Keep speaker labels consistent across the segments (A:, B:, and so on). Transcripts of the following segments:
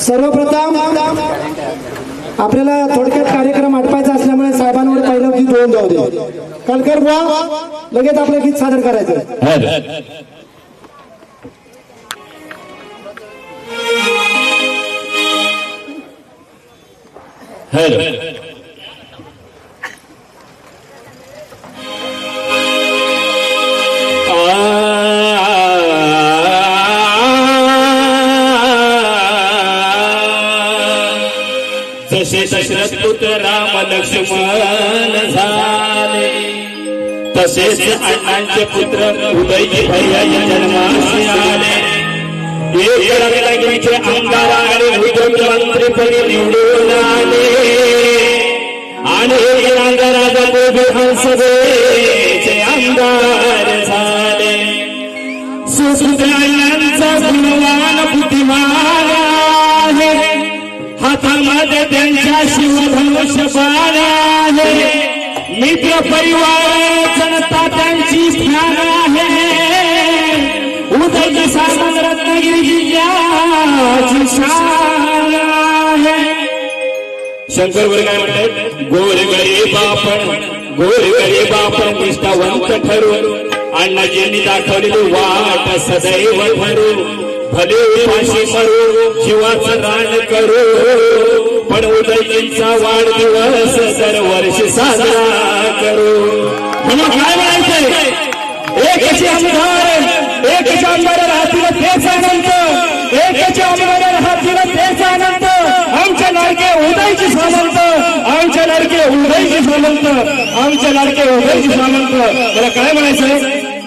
A: सर्वप्रथम आपल्याला थोडक्यात कार्यक्रम आटपायचा असल्यामुळे साहेबांवर पहिलं गीत होऊन जाऊ दे. कलकर बुवा लगेच आपलं गीत सादर करायचं.
B: हॅलो. जसे दशरथ पुत्र राम लक्ष्मण झाले. तसेच अण्णांचे पुत्र उदयजी भैयाच्या जन्माशी आले. एक रत्नागिरीचे आमदार आणि मुख्यमंत्रीपणे निवडून आले. आणि एक राजापूर विधानसभेचे आमदार झाले. सुसुद्रायांचा गुणवान बुद्धिमान हातामध्ये त्यांच्या शिवधनुष बाण आहे. मित्र परिवार जनता त्यांची स्थान आहे. उदय शासन रत्नागिरी जिल्ह्याची शान आहे. शंकर वर्ग काय म्हणतात गोर गरीब आपण गोर गरीब आपण निष्ठावंत ठरू. अण्णाजींनी दाखवलेली वाट सदैव भरू. भले फाशी मरू जीवाच रान करू. पण उदयजींचा वाढदिवस दरवर्षी साजरा करू. म्हणून काय म्हणायचंय? एकच आमदार एकच आमदार राहतील तेच आनंद. एकशे आमदार राहतील तेच आनंद. आमच्या लाडके उदयची सामंत आमच्या लाडके उदयची सामंत आमच्या लाडके उदयची सामंत. मला काय म्हणायचंय?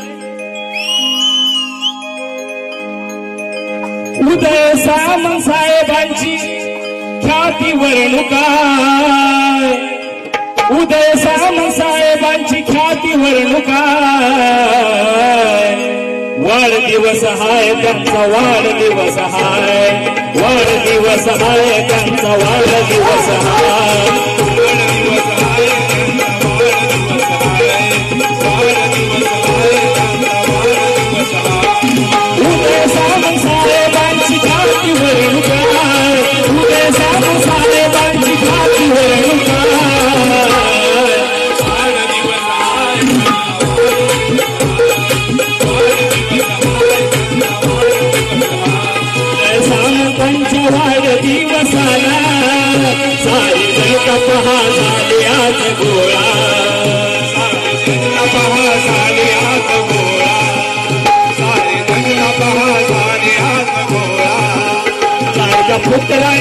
B: उदय साम साहेबांची ख्याती वर्णुका उदय साम साहेबांची ख्याती वर्णुका वाढदिवस हाय त्यांचा वाढदिवस हाय. वाढदिवस हाय त्यांचा वाढदिवस हाय. जनता पहा झाली आज गोळा पहा झाली आज गोळा सारी पहा झाली आज गोळा पुतळा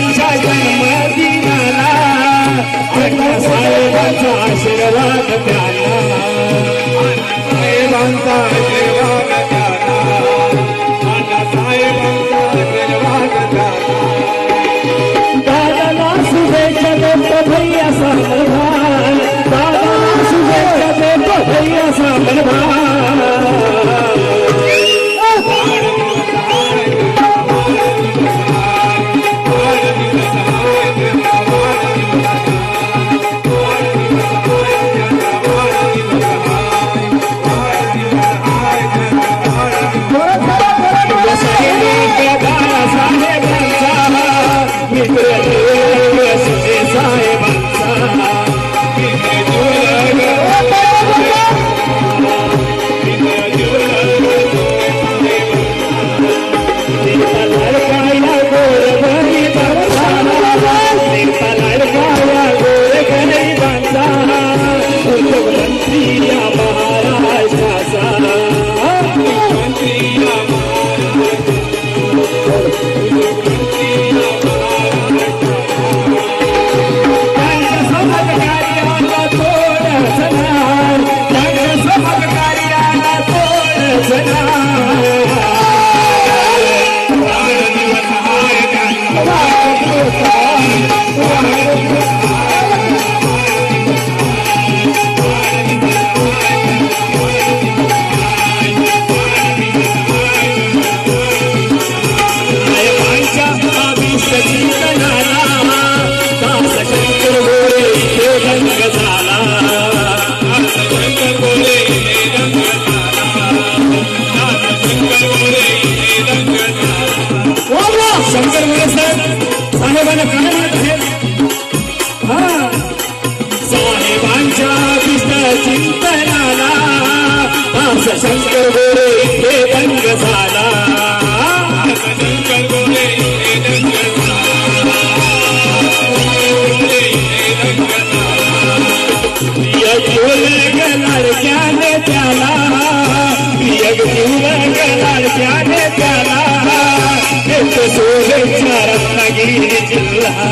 B: Maria, Maria. असा शंकर गोरे हे दंग झाला लाडक्याने त्याला लाडक्याने त्याला एक सोहेच्या रत्नागिरी जिल्हा